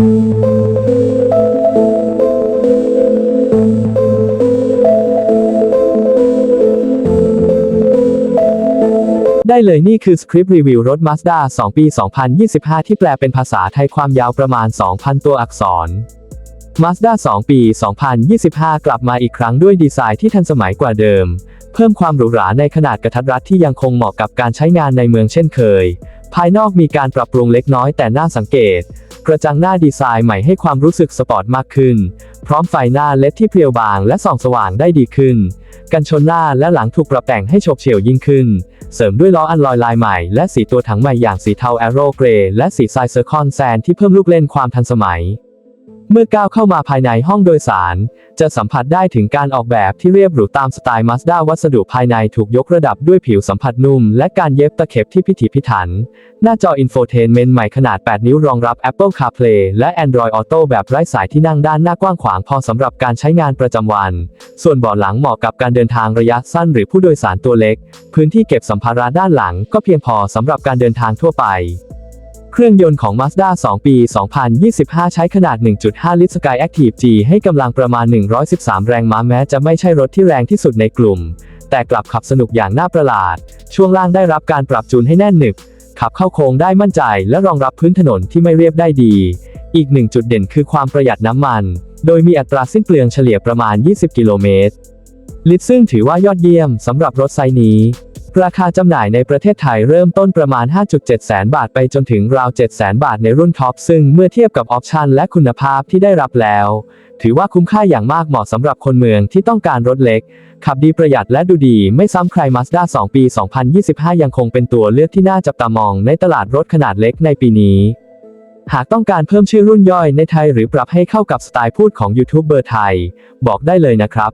ได้เลยนี่คือสคริปต์รีวิวรถ Mazda 2 ปี 2025 ที่แปลเป็นภาษาไทยความยาวประมาณ 2,000 ตัวอักษร Mazda 2 ปี 2025 กลับมาอีกครั้งด้วยดีไซน์ที่ทันสมัยกว่าเดิม เพิ่มความหรูหราในขนาดกระทัดรัดที่ยังคงเหมาะกับการใช้งานในเมืองเช่นเคย ภายนอกมีการปรับปรุงเล็กน้อยแต่น่าสังเกต กระจังหน้าดีไซน์ใหม่ให้ความรู้สึกสปอร์ตมากขึ้น พร้อมไฟหน้าเล็ดที่เพรียวบางและส่องสว่างได้ดีขึ้น กันชนหน้าและหลังถูกปรับแต่งให้โฉบเฉี่ยวยิ่งขึ้น เสริมด้วยล้ออันลอยลายใหม่และสีตัวถังใหม่อย่างสีเทาแอโรเกรและสีทรายเซอร์คอนแซนที่เพิ่มลูกเล่นความทันสมัย เมื่อก้าวเข้ามาภายในห้องโดยสาร จะสัมผัสได้ถึงการออกแบบที่เรียบหรูตามสไตล์ Mazda วัสดุภายในถูกยกระดับด้วยผิวสัมผัสนุ่ม และการเย็บตะเข็บที่พิถีพิถัน หน้าจออินโฟเทนเมนต์ใหม่ขนาด 8 นิ้วรองรับ Apple CarPlay และ Android Auto แบบไร้สายที่นั่งด้านหน้ากว้างขวางพอสำหรับการใช้งานประจำวัน ส่วนเบาะหลังเหมาะกับการเดินทางระยะสั้นหรือผู้โดยสารตัวเล็ก พื้นที่เก็บสัมภาระด้านหลังก็เพียงพอสำหรับการเดินทางทั่วไป เครื่องยนต์ของ Mazda 2 ปี 2025 ใช้ขนาด 1.5 ลิตร Sky Active G ให้กำลังประมาณ 113 แรงม้าแม้จะไม่ใช่รถที่แรงที่สุดในกลุ่ม แต่กลับขับสนุกอย่างน่าประหลาด ช่วงล่างได้รับการปรับจูนให้แน่นหนึบ ขับเข้าโค้งได้มั่นใจและรองรับพื้นถนนที่ไม่เรียบได้ดี อีกหนึ่งจุดเด่นคือความประหยัดน้ำมัน โดยมีอัตราสิ้นเปลืองเฉลี่ยประมาณ 20 กิโลเมตร ลิตรซึ่งถือว่ายอดเยี่ยมสำหรับรถไซนี้ ราคาจำหน่ายในประเทศไทยเริ่มต้นประมาณ 5.7 แสนบาทไปจนถึงราว 7 แสนบาทในรุ่นท็อป ซึ่งเมื่อเทียบกับออปชันและคุณภาพที่ได้รับแล้ว ถือว่าคุ้มค่าอย่างมากเหมาะสำหรับคนเมืองที่ต้องการรถเล็ก ขับดีประหยัดและดูดีไม่ซ้ำใคร Mazda 2 ปี 2025 ยังคงเป็นตัวเลือกที่น่าจับตามองในตลาดรถขนาดเล็กในปีนี้หากต้องการเพิ่มชื่อรุ่นย่อยในไทยหรือปรับให้เข้ากับสไตล์พูดของยูทูบเบอร์ไทย บอกได้เลยนะครับ